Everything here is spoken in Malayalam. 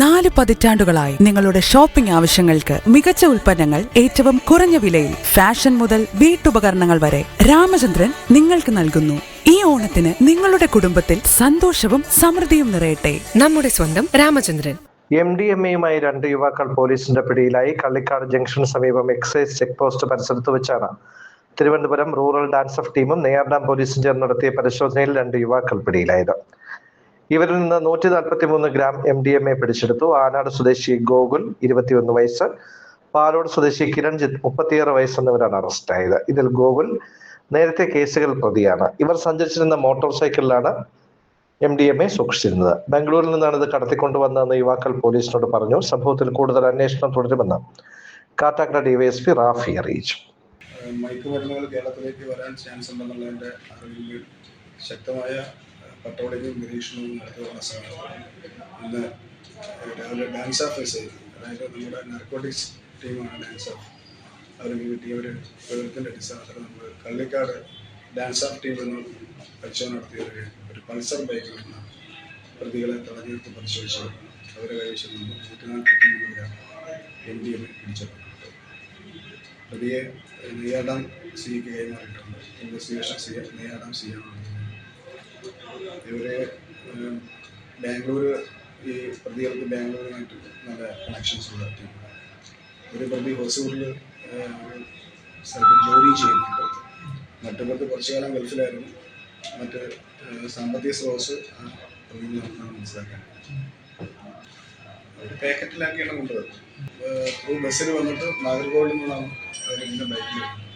നാല് പതിറ്റാണ്ടുകളായി നിങ്ങളുടെ ഷോപ്പിംഗ് ആവശ്യങ്ങൾക്ക് മികച്ച ഉൽപ്പന്നങ്ങൾ ഏറ്റവും കുറഞ്ഞ വിലയിൽ ഫാഷൻ മുതൽ വീട്ടുപകരണങ്ങൾ വരെ രാമചന്ദ്രൻ നിങ്ങൾക്ക് നൽകുന്നു. ഈ ഓണത്തിന് നിങ്ങളുടെ കുടുംബത്തിൽ സന്തോഷവും സമൃദ്ധിയും നിറയട്ടെ. നമ്മുടെ സ്വന്തം രാമചന്ദ്രൻ. എം ഡി എം എയുമായി രണ്ട് യുവാക്കൾ പോലീസിന്റെ പിടിയിലായി കള്ളിക്കാട് ജംഗ്ഷന് സമീപം എക്സൈസ് ചെക്ക് പോസ്റ്റ് പരിസരത്ത് വെച്ചാണ്. തിരുവനന്തപുരം റൂറൽ ഡാൻസ് ഓഫ് ടീമും നെയ്യാർഡാം പോലീസും ചേർന്ന് നടത്തിയ പരിശോധനയിൽ രണ്ട് യുവാക്കൾ പിടിയിലായത്. ഇവരിൽ നിന്ന് നൂറ്റി നാൽപ്പത്തി മൂന്ന് gram M D M A പിടിച്ചെടുത്തു. ആനാട് സ്വദേശി ഗോകുൽ ഇരുപത്തിയൊന്ന് വയസ്സ് പാലോട് സ്വദേശി കിരൺജിത്ത് മുപ്പത്തിയാറ് വയസ്സ് എന്നിവരാണ് അറസ്റ്റായത്. ഇതിൽ ഗോകുൽ നേരത്തെ കേസുകൾ പ്രതിയാണ്. ഇവർ സഞ്ചരിച്ചിരുന്ന മോട്ടോർ സൈക്കിളിലാണ് എം ഡി എം എ സൂക്ഷിച്ചിരുന്നത്. ബാംഗ്ലൂരിൽ നിന്നാണ് ഇത് കടത്തിക്കൊണ്ടുവന്നതെന്ന് യുവാക്കൾ പോലീസിനോട് പറഞ്ഞു. സംഭവത്തിൽ കൂടുതൽ അന്വേഷണം തുടരുമെന്ന് കാട്ടാക്കട ഡിവൈഎസ്പി റാഫി അറിയിച്ചു. മയക്കുമരുന്നുകൾ കേരളത്തിലേക്ക് വരാൻ ചാൻസ് ഉണ്ടെന്നുള്ളതിന്റെ അറിവിൽ ശക്തമായ പട്ടോളിക്കും നിരീക്ഷണവും നടത്തി വരുന്ന സമയത്ത് ഇന്ന് രാവിലെ ഡാൻസ് ഓഫ് ഐ അതായത് നമ്മുടെ നാർക്കോട്ടിക്സ് ടീമാണ് ഡാൻസ് ഓഫ് അവർക്ക് കിട്ടിയ ഒരു വിവരത്തിന്റെ അടിസ്ഥാനത്തിൽ നമ്മൾ കള്ളിക്കാട് ഡാൻസ് ഓഫ് ടീം എന്ന് പരിശോധന നടത്തിയ ഒരു പൾസർ ബൈക്കിൽ നിന്ന് പ്രതികളെ തടഞ്ഞെടുത്ത് പരിശോധിച്ചു. അവരെ കൈവശം നിന്ന് നൂറ്റി നാൽപ്പത്തി മൂന്ന് ഗ്രാം എം ഡി എം പിടിച്ചെടുത്തു. പ്രതിയെ നെയ്യാടാം സിക്ക് കൈമാറിയിട്ടുണ്ട് ഇൻവെസ്റ്റിഗേഷൻ സി നെയ്യാടാം സി ആണ് ഇവരെ ബാംഗ്ലൂർ ഈ പ്രതികൾക്ക് ബാംഗ്ലൂരുമായിട്ട് നല്ല കണക്ഷൻസ് ഉള്ള ടീമാണ് ഒരു പ്രതി ഹൊസൂറിൽ സ്ഥലത്ത് ജോലി ചെയ്യുന്നുണ്ട്. മറ്റു പ്രതി കുറച്ചു കാലം ഗൾഫിലായിരുന്നു. മറ്റ് സാമ്പത്തിക സ്രോതസ് പ്രതിയിൽ നിന്നാണ് മനസ്സിലാക്കാൻ ഒരു പാക്കറ്റിലാക്കിയാണ് കൊണ്ടുവരുന്നത്. ബസ്സിൽ വന്നിട്ട് നാഗർകോവിലിൽ നിന്നാണ് അവർ ഇന്ന ബൈക്കിൽ വരുന്നത്.